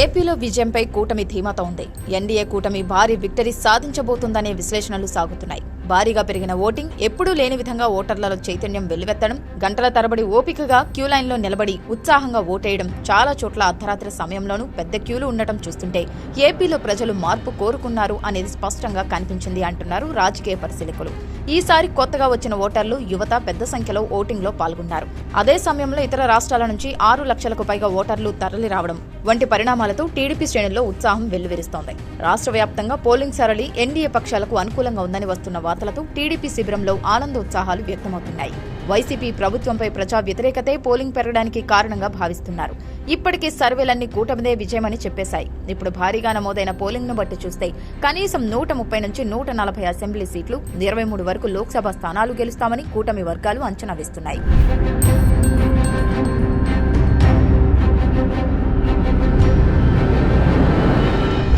ఏపీలో విజయంపై కూటమి ధీమాతో ఉంది. ఎన్డీఏ కూటమి భారీ విక్టరీ సాధించబోతుందనే విశ్లేషణలు సాగుతున్నాయి. భారీగా పెరిగిన ఓటింగ్ ఎప్పుడూ లేని విధంగా ఓటర్లలో చైతన్యం వెల్లువెత్తడం గంటల తరబడి ఓపికగా క్యూ లైన్లో నిలబడి ఉత్సాహంగా ఓటేయడం చాలా చోట్ల అర్ధరాత్రి సమయంలోనూ పెద్ద క్యూలు ఉండటం చూస్తుంటే ఏపీలో ప్రజలు మార్పు కోరుకున్నారు అనేది స్పష్టంగా కనిపించింది అంటున్నారు రాజకీయ పరిశీలకులు. ఈసారి కొత్తగా వచ్చిన ఓటర్లు యువత పెద్ద సంఖ్యలో ఓటింగ్లో పాల్గొన్నారు. అదే సమయంలో ఇతర రాష్ట్రాల నుంచి ఆరు లక్షలకు పైగా ఓటర్లు తరలి రావడం వంటి పరిణామాలతో టీడీపీ శ్రేణుల్లో ఉత్సాహం వెల్లువిరుస్తోంది. రాష్ట్ర వ్యాప్తంగా పోలింగ్ సరళి ఎన్డీఏ పక్షాలకు అనుకూలంగా ఉందని వస్తున్న వార్తలతో టీడీపీ శిబిరంలో ఆనందోత్సాహాలు వ్యక్తమవుతున్నాయి. వైసీపీ ప్రభుత్వంపై ప్రజా వ్యతిరేకతే పోలింగ్ పెరగడానికి కారణంగా భావిస్తున్నారు. ఇప్పటికీ సర్వేలన్నీ కూటమిదే విజయమని చెప్పేశాయి. ఇప్పుడు భారీగా నమోదైన పోలింగ్ను బట్టి చూస్తే కనీసం నూట ముప్పై నుంచి నూట నలభై అసెంబ్లీ సీట్లు ఇరవై మూడు వరకు లోక్సభ స్థానాలు గెలుస్తామని కూటమి వర్గాలు అంచనా వేస్తున్నాయి.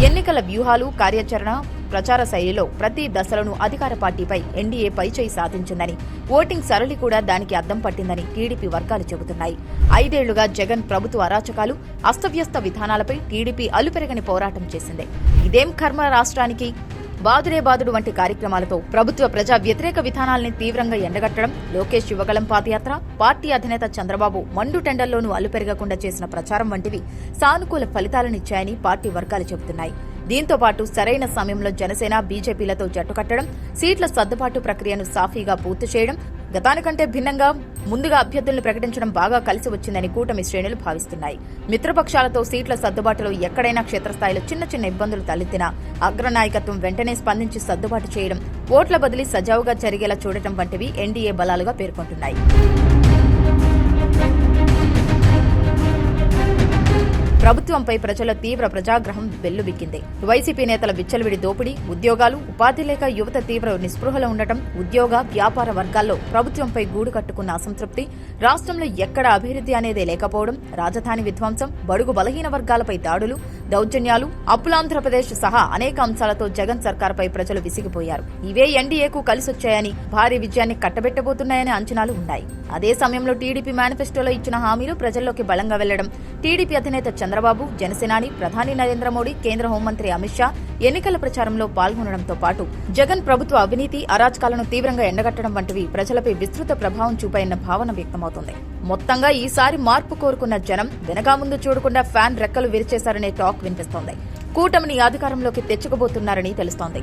ఎన్నికల వ్యూహాలు కార్యాచరణ ప్రచార శైలిలో ప్రతి దశలను అధికార పార్టీపై ఎన్డీఏ పైచేయి సాధించిందని ఓటింగ్ సరళి కూడా దానికి అద్దం పట్టిందని టీడీపీ వర్గాలు చెబుతున్నాయి. ఐదేళ్ళుగా జగన్ ప్రభుత్వ అరాచకాలు అస్తవ్యస్త విధానాలపై టీడీపీ అలుపెరగని పోరాటం చేసింది. ఇదేం కర్మ రాష్ట్రానికి? బాదురే బాదుడు వంటి కార్యక్రమాలతో ప్రభుత్వ ప్రజా వ్యతిరేక విధానాల్ని తీవ్రంగా ఎండగట్టడం లోకేష్ యువగలం పాదయాత్ర పార్టీ అధినేత చంద్రబాబు మండు టెండర్లోనూ అలుపెరగకుండా చేసిన ప్రచారం వంటివి సానుకూల ఫలితాలనిచ్చాయని పార్టీ వర్గాలు చెబుతున్నాయి. దీంతో పాటు సరైన సమయంలో జనసేన బీజేపీలతో జట్టు కట్టడం సీట్ల సర్దుబాటు ప్రక్రియను సాఫీగా పూర్తి చేయడం గతానికంటే భిన్నంగా ముందుగా అభ్యర్థులను ప్రకటించడం బాగా కలిసి వచ్చిందని కూటమి శ్రేణులు భావిస్తున్నాయి. మిత్రపక్షాలతో సీట్ల సర్దుబాటులో ఎక్కడైనా క్షేత్రస్థాయిలో చిన్న చిన్న ఇబ్బందులు తలెత్తినా అగ్రనాయకత్వం వెంటనే స్పందించి సర్దుబాటు చేయడం ఓట్ల బదిలీ సజావుగా జరిగేలా చూడటం వంటివి ఎన్డీఏ బలాలుగా పేర్కొంటున్నాయి. ప్రభుత్వంపై ప్రజల తీవ్ర ప్రజాగ్రహం వెల్లుబిక్కింది. వైసీపీ నేతల విచ్చలవిడి దోపిడీ ఉద్యోగాలు ఉపాధి లేక యువత తీవ్ర నిస్పృహలో ఉండటం ఉద్యోగ వ్యాపార వర్గాల్లో ప్రభుత్వంపై గూడు కట్టుకున్న అసంతృప్తి రాష్ట్రంలో ఎక్కడ అభివృద్ధి అనేదే లేకపోవడం రాజధాని విధ్వంసం బడుగు బలహీన వర్గాలపై దాడులు దౌర్జన్యాలు అప్పులాంధ్రప్రదేశ్ సహా అనేక అంశాలతో జగన్ సర్కార్పై ప్రజలు విసిగిపోయారు. ఇవే ఎన్డీఏకు కలిసొచ్చాయని భారీ విజయాన్ని కట్టబెట్టబోతున్నాయనే అంచనాలు ఉన్నాయి. అదే సమయంలో టీడీపీ మేనిఫెస్టోలో ఇచ్చిన హామీలు ప్రజల్లోకి బలంగా వెళ్ళడం. టీడీపీ అధినేత చంద్రబాబు జనసేనాని ప్రధాని నరేంద్ర మోడీ కేంద్ర హోంమంత్రి అమిత్ షా ఎన్నికల ప్రచారంలో పాల్గొనడంతో పాటు జగన్ ప్రభుత్వ అవినీతి అరాచకాలను తీవ్రంగా ఎండగట్టడం వంటివి ప్రజలపై విస్తృత ప్రభావం చూపాయన్న భావన వ్యక్తమవుతోంది. మొత్తంగా ఈసారి మార్పు కోరుకున్న జనం వెనకా ముందు చూడకుండా ఫ్యాన్ రెక్కలు విరిచేశారనే టాక్ వినిపిస్తోంది. కూటమిని అధికారంలోకి తెచ్చుకోబోతున్నారని తెలుస్తోంది.